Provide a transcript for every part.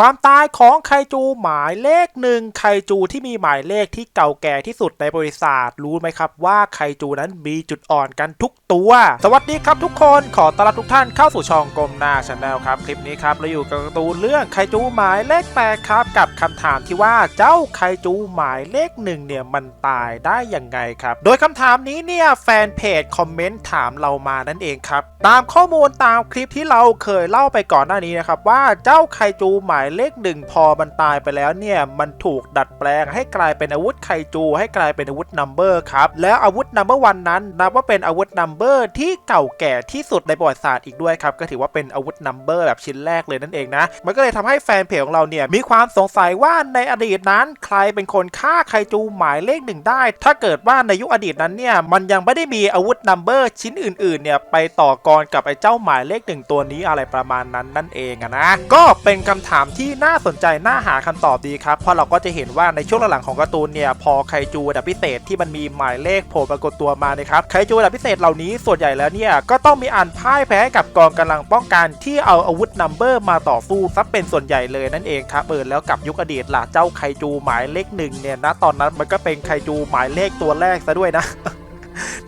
ความตายของไคจูหมายเลขหนึ่งไคจูที่มีหมายเลขที่เก่าแก่ที่สุดในบริษัทรู้ไหมครับว่าไคจูนั้นมีจุดอ่อนกันทุกตัว สวัสดีครับทุกคนขอต้อนรับทุกท่านเข้าสู่ช่องกลมหน้าชาแนลครับ คลิปนี้ครับเราอยู่กับการ์ตูนเรื่องไคจูหมายเลขแปดครับ กับคำถามที่ว่าเจ้าไคจูหมายเลขหนึ่งเนี่ยมันตายได้ยังไงครับ โดยคำถามนี้เนี่ยแฟนเพจคอมเมนต์ถามเรามานั่นเองครับตามข้อมูลตามคลิปที่เราเคยเล่าไปก่อนหน้านี้นะครับว่าเจ้าไคจูหมายเลขหนึ่งพอมันตายไปแล้วเนี่ยมันถูกดัดแปลงให้กลายเป็นอาวุธไคจูให้กลายเป็นอาวุธนัมเบอร์ครับแล้วอาวุธนัมเบอร์วันนั้นนับว่าเป็นอาวุธนัมเบอร์ที่เก่าแก่ที่สุดในประวัติศาสตร์อีกด้วยครับก็ถือว่าเป็นอาวุธนัมเบอร์แบบชิ้นแรกเลยนั่นเองนะมันก็เลยทำให้แฟนเพจของเราเนี่ยมีความสงสัยว่าในอดีตนั้น ใครเป็นคนฆ่าไคจูหมายเลขหนึ่งได้ ถ้าเกิดว่าในยุคอดีตนั้นเนี่ยมันยังไม่ได้มีอาวุธนัมเบอร์ชิ้นอื่นๆเนี่ยไปต่อกรกับไอ้เจ้าหมายเลขหนึ่งตัวนี้อะไรประมาณนั้นนั่นเองอะนะก็เป็นคำถามที่น่าสนใจน่าหาคำตอบดีครับ เพราะเราก็จะเห็นว่าในช่วงหลังๆของการ์ตูนเนี่ยพอไคจูระดับพิเศษที่มันมีหมายเลขโผล่ปรากฏตัวมานะครับไคจูระดับพิเศษเหล่านี้ส่วนใหญ่แล้วเนี่ยก็ต้องมีอันพ่ายแพ้กับกองกำลังป้องกันที่เอาอาวุธนัมเบอร์มาต่อสู้ซะเป็นส่วนใหญ่เลยนั่นเองครับเออแล้วกับยุคอดีตล่ะเจ้าไคจูหมายเลขหนึ่งเนี่ยนะตอนนั้นมันก็เป็นไคจูหมายเลขตัวแรกซะด้วยนะ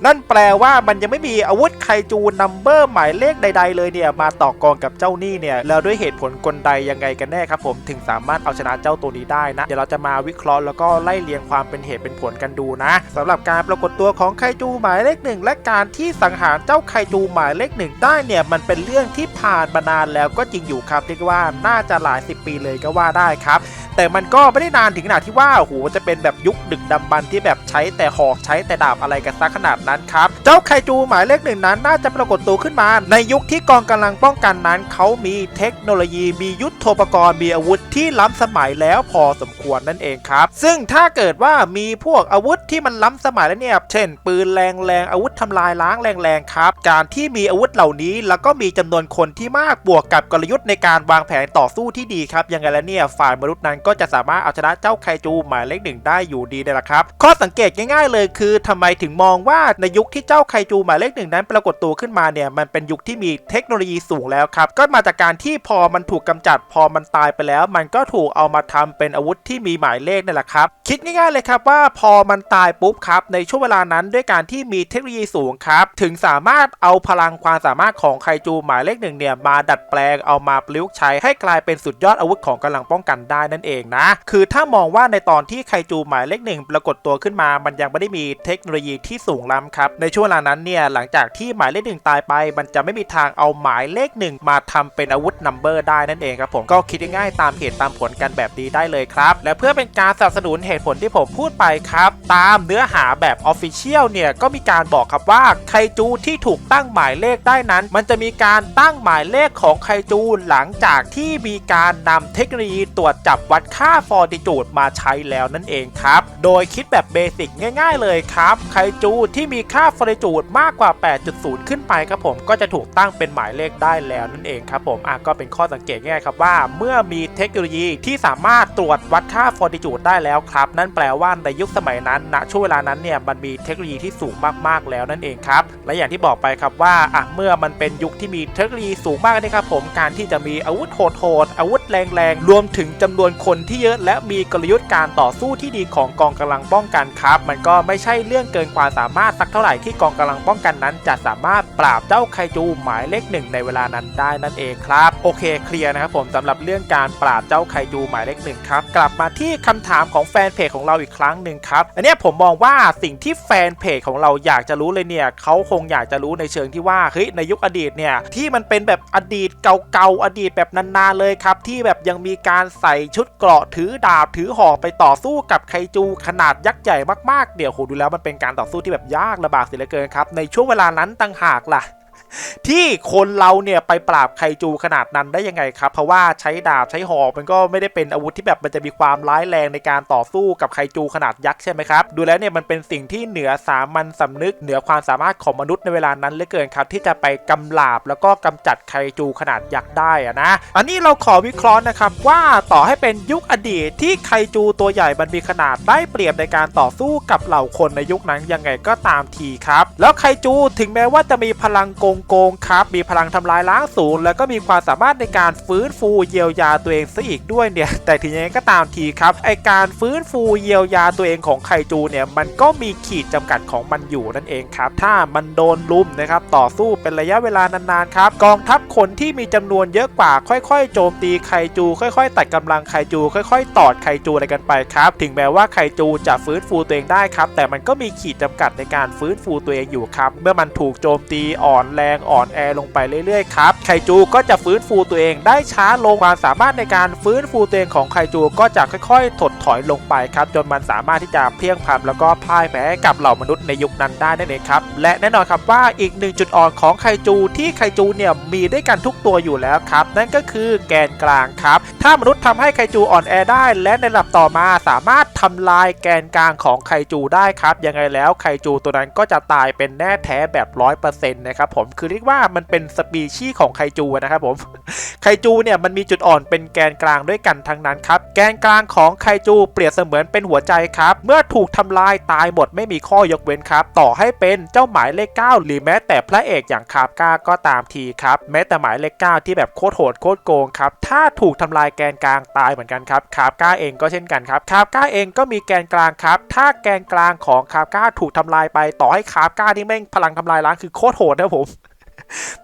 นั่นแปลว่ามันยังไม่มีอาวุธไคจูนัมเบอร์หมายเลขใด ๆ เลยเนี่ยมาต่อกรกับเจ้านี่เนี่ยแล้วด้วยเหตุผลกลใดยังไงกันแน่ครับผมถึงสามารถเอาชนะเจ้าตัวนี้ได้นะ เดี๋ยวเราจะมาวิเคราะห์แล้วก็ไล่เรียงความเป็นเหตุเป็นผลกันดูนะสำหรับการปรากฏตัวของไคจูหมายเลขหนึ่งและการที่สังหารเจ้าไคจูหมายเลขหนึ่งได้เนี่ยมันเป็นเรื่องที่ผ่านมานานแล้วก็จริงอยู่ครับเรียกว่าน่าจะหลายสิบปีเลยก็ว่าได้ครับแต่มันก็ไม่ได้นานถึงขนาดที่ว่าโอ้โหจะเป็นแบบยุคดึกดำบรรพ์ที่แบบใช้แต่หอกใช้แต่ดาบอะไรกันซะขนาดนั้นครับ เจ้าไคจูหมายเลขหนึ่งนั้นน่าจะปรากฏตัวขึ้นมา ในยุคที่กองกำลังป้องกันนั้น เขามีเทคโนโลยีมียุทโธปกรณ์มีอาวุธที่ล้ำสมัยแล้วพอสมควรนั่นเองครับ ซึ่งถ้าเกิดว่ามีพวกอาวุธที่มันล้ำสมัยแล้วเนี่ยเช่น ปืนแรงแรงอาวุธทำลายล้างแรงๆครับ การที่มีอาวุธเหล่านี้ แล้วก็มีจำนวนคนที่มากบวกกับกลยุทธ์ในการวางแผนต่อสู้ที่ดีครับยังไงแล้วเนี่ยฝ่ายมนุษย์นั้นก็จะสามารถเอาชนะเจ้าไคจูหมายเลขหนึ่งได้อยู่ดีเลยละครับ ข้อสังเกตง่ายๆเลยคือทำไมถึงมองว่าในยุคที่เจ้าไคจูหมายเลขหนึ่งนั้นปรากฏตัวขึ้นมาเนี่ยมันเป็นยุคที่มีเทคโนโลยีสูงแล้วครับ ก็มาจากการที่พอมันถูกกำจัดพอมันตายไปแล้ว มันก็ถูกเอามาทำเป็นอาวุธที่มีหมายเลขนี่แหละครับ คิดง่ายๆเลยครับว่าพอมันตายปุ๊บครับในช่วงเวลานั้นด้วยการที่มีเทคโนโลยีสูงครับถึงสามารถเอาพลังความสามารถของไคจูหมายเลขหนึ่งเนี่ยมาดัดแปลงเอามาประยุกต์ใช้ให้กลายเป็นสุดยอดอาวุธของกำลังป้องกันได้นั่นเองนะ คือถ้ามองว่าในตอนที่ไคจูหมายเลขหนึ่งปรากฏตัวขึ้นมา มันยังไม่ได้มีเทคโนโลยีที่สูงล้ำครับ ในช่วงเวลานั้นเนี่ยหลังจากที่หมายเลขหนึ่งตายไป มันจะไม่มีทางเอาหมายเลขหนึ่งมาทำเป็นอาวุธนัมเบอร์ได้นั่นเองครับผมก็คิดง่ายๆตามเหตุตามผลกันแบบนี้ได้เลยครับ และเพื่อเป็นการสนับสนุนเหตุผลที่ผมพูดไปครับ ตามเนื้อหาแบบออฟฟิเชียลเนี่ยก็มีการบอกครับว่าไคจูที่ถูกตั้งหมายเลขได้นั้น มันจะมีการตั้งหมายเลขของไคจูหลังจากที่มีการนำเทคโนโลยีตรวจจับวัดค่าฟอร์ติจูดมาใช้แล้วนั่นเองครับ โดยคิดแบบเบสิกง่าย ๆ เลยครับ ไคจูที่มีค่าฟอร์ติจูดมากกว่า 8.0 ขึ้นไปครับผมก็จะถูกตั้งเป็นหมายเลขได้แล้วนั่นเองครับผมอะก็เป็นข้อสังเกตง่ายครับว่า เมื่อมีเทคโนโลยีที่สามารถตรวจวัดค่าฟอร์ติจูดได้แล้วครับ นั่นแปลว่าในยุคสมัยนั้นณช่วงเวลานั้นเนี่ยมันมีเทคโนโลยีที่สูงมากๆแล้วนั่นเองครับและอย่างที่บอกไปครับว่าอะเมื่อมันเป็นยุคที่มีเทคโนโลยีสูงมากนะครับผมการที่จะมีอาวุธโหดๆอาวุธแรงๆรวมถึงจำนวนคนนที่เยอะและมีกลยุทธ์การต่อสู้ที่ดีของกองกำลังป้องกันครับ มันก็ไม่ใช่เรื่องเกินความสามารถสักเท่าไหร่ที่กองกำลังป้องกันนั้น จะสามารถปราบเจ้าไคจูหมายเลขหนึ่งในเวลานั้นได้นั่นเองครับโอเคเคลียร์นะครับผมสำหรับเรื่องการปราบเจ้าไคจูหมายเลขหนึ่งครับกลับมาที่คำถามของแฟนเพจของเราอีกครั้งหนึ่งครับอันนี้ผมมองว่าสิ่งที่แฟนเพจของเราอยากจะรู้เลยเนี่ยเขาคงอยากจะรู้ในเชิงที่ว่าเฮ้ยในยุคอดีตเนี่ยที่มันเป็นแบบอดีตเก่าๆอดีตแบบนานๆเลยครับที่แบบยังมีการใส่ชุดเกราะถือดาบถือหอกไปต่อสู้กับไคจูขนาดยักษ์ใหญ่มากๆเดี๋ยวโหดูแล้วมันเป็นการต่อสู้ที่แบบยากลำบากเสียเหลือเกินครับในช่วงเวลานั้นต่างหากล่ะ ที่คนเราเนี่ยไปปราบไคจูขนาดนั้นได้ยังไงครับ เพราะว่าใช้ดาบใช้หอกมันก็ไม่ได้เป็นอาวุธที่แบบมันจะมีความร้ายแรงในการต่อสู้กับไคจูขนาดยักษ์ใช่ไหมครับ ดูแล้วเนี่ยมันเป็นสิ่งที่เหนือสามัญสำนึกเหนือความสามารถของมนุษย์ในเวลานั้นเหลือเกินครับ ที่จะไปกำลาบแล้วก็กำจัดไคจูขนาดยักษ์ได้อะนะ อันนี้เราขอวิเคราะห์นะครับว่าต่อให้เป็นยุคอดีตที่ไคจูตัวใหญ่มันมีขนาดได้เปรียบในการต่อสู้กับเหล่าคนในยุคนั้นยังไงก็ตามทีครับ แล้วไคจูถึงแม้ว่าจะมีพลังกงโกงครับ มีพลังทำลายล้างสูง แล้วก็มีความสามารถในการฟื้นฟูเยียวยาตัวเองซะอีกด้วยเนี่ย แต่ทีนี้ก็ตามทีครับ ไอการฟื้นฟูเยียวยาตัวเองของไคจูเนี่ย มันก็มีขีดจำกัดของมันอยู่นั่นเองครับ ถ้ามันโดนลุมนะครับต่อสู้เป็นระยะเวลานานๆครับ กองทัพคนที่มีจำนวนเยอะกว่าค่อยๆ โจมตีไคจู ค่อย ๆ ตัดกำลังไคจู ค่อย ๆ ตอดไคจูอะไรกันไปครับ ถึงแม้ว่าไคจูจะฟื้นฟูตัวเองได้ครับ แต่มันก็มีขีดจำกัดในการฟื้นฟูตัวเองอยู่ครับ เมื่อมันถูกโจมตีอ่อนแรงอ่อนแอลงไปเรื่อยๆครับไคจูก็จะฟื้นฟูตัวเองได้ช้าลงความสามารถในการฟื้นฟูตัวเองของไคจูก็จะค่อยๆ ถดถอยลงไปครับจนมันสามารถที่จะเพียงพล้ำแล้วก็พ่ายแพ้กับเหล่ามนุษย์ในยุคนั้นได้นั่นเองครับและแน่นอนครับว่าอีกหนึ่งจุดอ่อนของไคจูที่ไคจูเนี่ยมีด้วยกันทุกตัวอยู่แล้วครับ นั่นก็คือแกนกลางครับ ถ้ามนุษย์ทำให้ไคจูอ่อนแอได้ และในระดับต่อมาสามารถทำลายแกนกลางของไคจูได้ครับยังไงแล้วไคจูตัวนั้นก็จะตายเป็นแน่แท้แบบร้อยเปอร์เซ็นต์นะครับผมคือเรียกว่ามันเป็นสปีชีส์ของไคจูนะครับผมไคจูเนี่ยมันมีจุดอ่อนเป็นแกนกลางด้วยกันทั้งนั้นครับ แกนกลางของไคจูเปรียบเสมือนเป็นหัวใจครับ เมื่อถูกทำลายตายหมดไม่มีข้อยกเว้นครับ ต่อให้เป็นเจ้าหมายเลข 9 หรือแม้แต่พระเอกอย่างคาบก้าก็ตามทีครับ แม้แต่หมายเลข 9 ที่แบบโคตรโหดโคตรโกงครับถ้าถูกทำลายแกนกลางตายเหมือนกันครับคาบก้าเองก็เช่นกันครับคาบก้าเองก็มีแกนกลางครับ ถ้าแกนกลางของคาบก้าถูกทำลายไปต่อให้คาบก้านี่แม่งพลังทำลายล้างคือโคตรโหดนะผม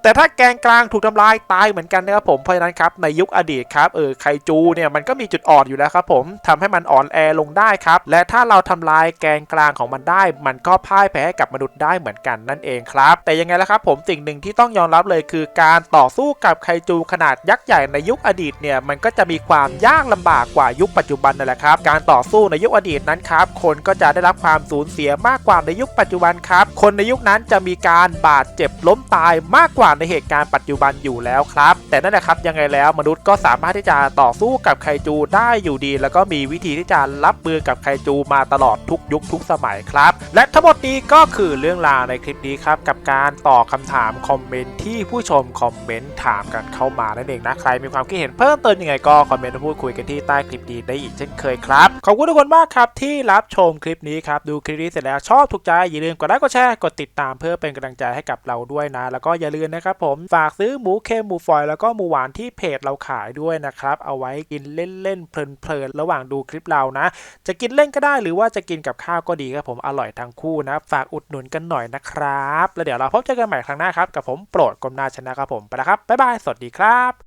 แต่ถ้าแกนกลางถูกทำลายตายเหมือนกันนะครับผมเพราะฉะนั้นครับในยุคอดีตครับเออไคจูเนี่ยมันก็มีจุดอ่อนอยู่แล้วครับผมทำให้มันอ่อนแอลงได้ครับ และถ้าเราทำลายแกนกลางของมันได้ มันก็พ่ายแพ้กับมนุษย์ได้เหมือนกันนั่นเองครับ แต่ยังไงล่ะครับผมสิ่งหนึ่งที่ต้องยอมรับเลยคือการต่อสู้กับไคจูขนาดยักษ์ใหญ่ในยุคอดีตเนี่ยมันก็จะมีความยากลำบากกว่ายุคปัจจุบันนั่นแหละครับการต่อสู้ในยุคอดีตนั้นครับคนก็จะได้รับความสูญเสียมากกว่าในยุคปัจจุบันครับคนในยุคนั้นจะมีการบาดเจ็บล้มตายมากกว่าในเหตุการณ์ปัจจุบันอยู่แล้วครับ แต่นั่นแหละครับยังไงแล้วมนุษย์ก็สามารถที่จะต่อสู้กับไคจูได้อยู่ดี แล้วก็มีวิธีที่จะรับมือกับไคจูมาตลอดทุกยุคทุกสมัยครับ และทั้งหมดนี้ก็คือเรื่องราวในคลิปนี้ครับกับการตอบคำถามคอมเมนต์ที่ผู้ชมคอมเมนต์ถามกันเข้ามานั่นเองนะใครมีความคิดเห็นเพิ่มเติมยังไงก็คอมเมนต์มาพูดคุยกันที่ใต้คลิปนี้ได้อีกเช่นเคยครับขอบคุณทุกคนมากครับที่รับชมคลิปนี้ครับดูคลิปนี้เสร็จแล้วชอบถูกใจอย่าลืมกดไลค์กดแชร์กดติดตามเพื่อเป็นกำลังใจให้กับเราด้วยนะ แล้วก็อย่าลืมนะครับผมฝากซื้อหมูเค็มหมูฝอยแล้วก็หมูหวานที่เพจเราขายด้วยนะครับเอาไว้กินเล่นๆเพลินๆระหว่างดูคลิปเรานะ จะกินเล่นก็ได้หรือว่าจะกินกับข้าวก็ดีครับผมอร่อยทั้งคู่นะ ฝากอุดหนุนกันหน่อยนะครับ แล้วเดี๋ยวเราพบเจอกันใหม่ครั้งหน้าครับกับผมโปรดกลมนาชนะครับผมไปแล้วครับบ๊ายบายสวัสดีครับ